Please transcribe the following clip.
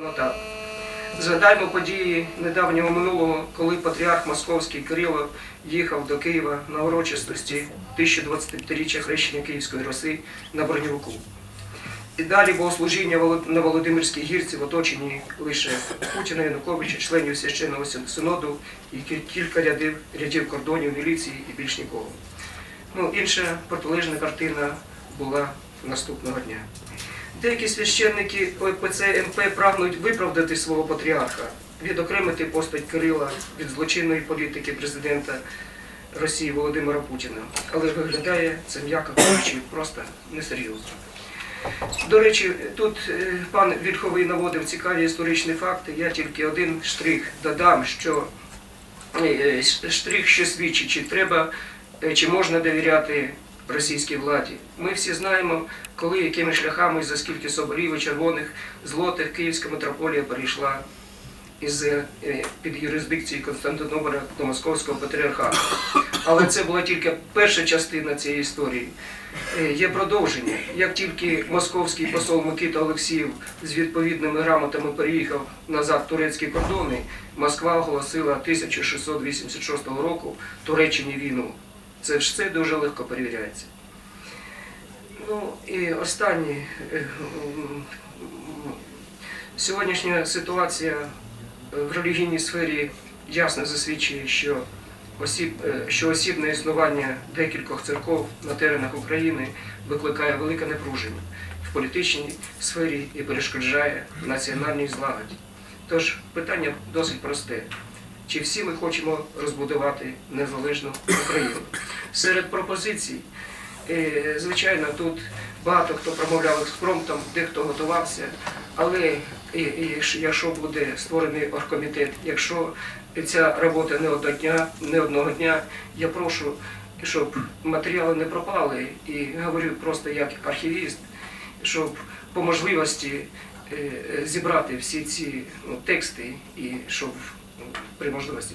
Ну так. Згадаймо події недавнього минулого, коли патріарх Московський Кирило їхав до Києва на урочистості 1025-річчя хрещення Київської Руси на Броньовику. І далі богослужіння на Володимирській гірці в оточенні лише Путіна, Януковича, членів священного синоду і кілька рядів, рядів кордонів міліції і більш нікого. Ну, інша протилежна картина була наступного дня. Деякі священники ОПЦ МП прагнуть виправдати свого патріарха, відокремити постать Кирила від злочинної політики президента Росії Володимира Путіна. Але виглядає це, м'яко кажучи, просто несерйозно. До речі, тут е, пан Вільховий наводив цікаві історичні факти. Я тільки один штрих додам, що е, е, штрих, що свідчить, чи треба, чи можна довіряти російській владі. Ми всі знаємо, коли якими шляхами за скільки соборів і червоних злотих Київська митрополія перейшла із е, під юрисдикції Константинополя до Московського патріархату. Але це була тільки перша частина цієї історії. Е, Є продовження. Як тільки московський посол Микита Олексіїв з відповідними грамотами переїхав назад в турецькі кордони, Москва оголосила 1686 року Туреччині війну. Це ж це дуже легко перевіряється. Ну і останнє. е, Сьогоднішня ситуація в релігійній сфері ясно засвідчує, що осіб, е, що осібне існування декількох церков на теренах України викликає велике напруження в політичній сфері і перешкоджає національній злагоді. Тож питання досить просте. Чи всі ми хочемо розбудувати незалежну Україну? Серед пропозицій, е, звичайно, тут багато хто промовляв експромтом, дехто готувався, але якщо- буде створений оргкомітет, якщо ця робота не одного дня, не одного дня, я прошу, щоб матеріали не пропали, і говорю просто як архівіст, щоб по можливості е, зібрати всі ці ну, тексти і щоб ну, при можливості